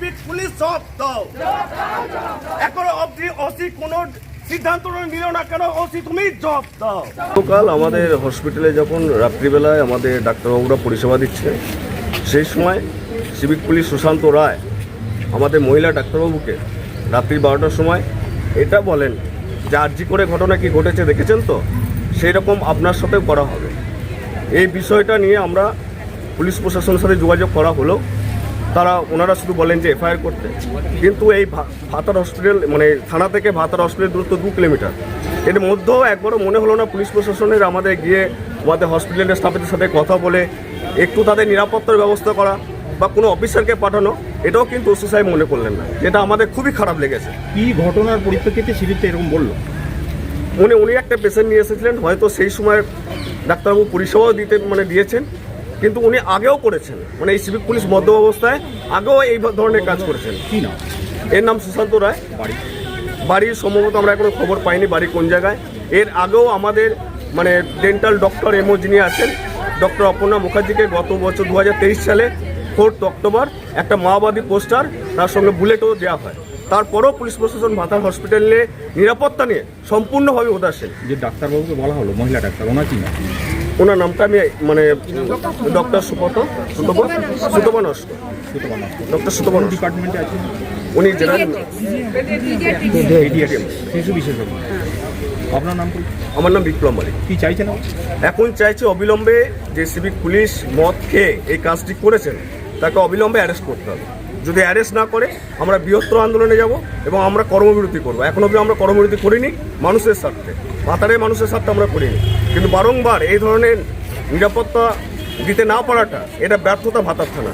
Civic police job দাও। এখনও অবধি ওসি কোনো সিদ্ধান্ত নিল না কেন? ওসি, তুমি জব দাও। গতকাল আমাদের হসপিটালে যখন রাত্রিবেলায় আমাদের ডাক্তারবাবুরা পরিষেবা দিচ্ছে, সেই সময় সিভিক পুলিশ সুশান্ত রায়, আমাদের মহিলা ডাক্তারবাবুকে রাত্রি বারোটার সময় এটা বলেন যে আর্জি করে ঘটনা কি ঘটেছে দেখেছেন তো? সেই রকম আপনার সাথেও করা হবে। এই বিষয়টা নিয়ে আমরা পুলিশ প্রশাসনের সাথে যোগাযোগ করা হলো তারা ওনারা শুধু বলেন যে এফআইআর করতে। কিন্তু এই ভাতার হসপিটাল মানে থানা থেকে ভাতার হসপিটাল দূরত্ব দু কিলোমিটার। এর মধ্যেও একবারও মনে হলো না পুলিশ প্রশাসনের আমাদের গিয়ে আমাদের হসপিটালের স্টাফের সাথে কথা বলে একটু তাদের নিরাপত্তার ব্যবস্থা করা বা কোনো অফিসারকে পাঠানো এটাও কিন্তু ওসি সাহেব মনে করলেন না। যেটা আমাদের খুবই খারাপ লেগেছে। কি ঘটনার পরিপ্রেক্ষিতে সিভিকটা এরকম বলল? উনি উনি একটা পেশেন্ট নিয়ে এসেছিলেন হয়তো সেই সময় ডাক্তারবাবু পরিষেবাও দিতে মানে দিয়েছেন। কিন্তু উনি আগেও করেছেন। মানে এই সিভিক পুলিশ মধ্য অবস্থায় আগেও এই ধরনের কাজ করেছেন। কি এর নাম সুশান্ত রায়। বাড়ি? বাড়ির সম্ভবত আমরা এখনও খবর পাইনি বাড়ি কোন জায়গায়। এর আগেও আমাদের মানে ডেন্টাল ডক্টর এমও যিনি আছেন ডক্টর অপর্ণা মুখার্জিকে গত বছর দু হাজার তেইশ সালে ফোর্থ অক্টোবর একটা মাওবাদী পোস্টার তার সঙ্গে বুলেটও দেওয়া হয়। তারপরেও পুলিশ প্রশাসন ভাতার হসপিটালে নিরাপত্তা নিয়ে সম্পূর্ণভাবে উদাসীন। যে ডাক্তারবাবুকে বলা হলো মহিলা ডাক্তার ওনার কি ওনার নামটা আমি মানে ডক্টর সুপত সুতপ সুতপা ডক্টর সুতপা নস্কর ডিপার্টমেন্টে আছে উনি জেনারেল শিশু বিশেষজ্ঞ। আপনার নাম কি? আমার নাম বিপ্লব মালিক। কি চাইছেন এখন চাইছে অবিলম্বে যে সিভিক পুলিশ মদ খেয়ে এই কাজটি করেছেন তাকে অবিলম্বে অ্যারেস্ট করতে হবে। যদি অ্যারেস্ট না করে, আমরা বৃহত্তর আন্দোলনে যাব এবং আমরা কর্মবিরতি করব। এখন অবধি আমরা কর্মবিরতি করিনি, মানুষের স্বার্থে। ভাতারে মানুষের স্বার্থে আমরা করিনি। কিন্তু বারংবার এই ধরনের নিরাপত্তা দিতে না পারাটা, এটা ব্যর্থতা ভাতার থানা।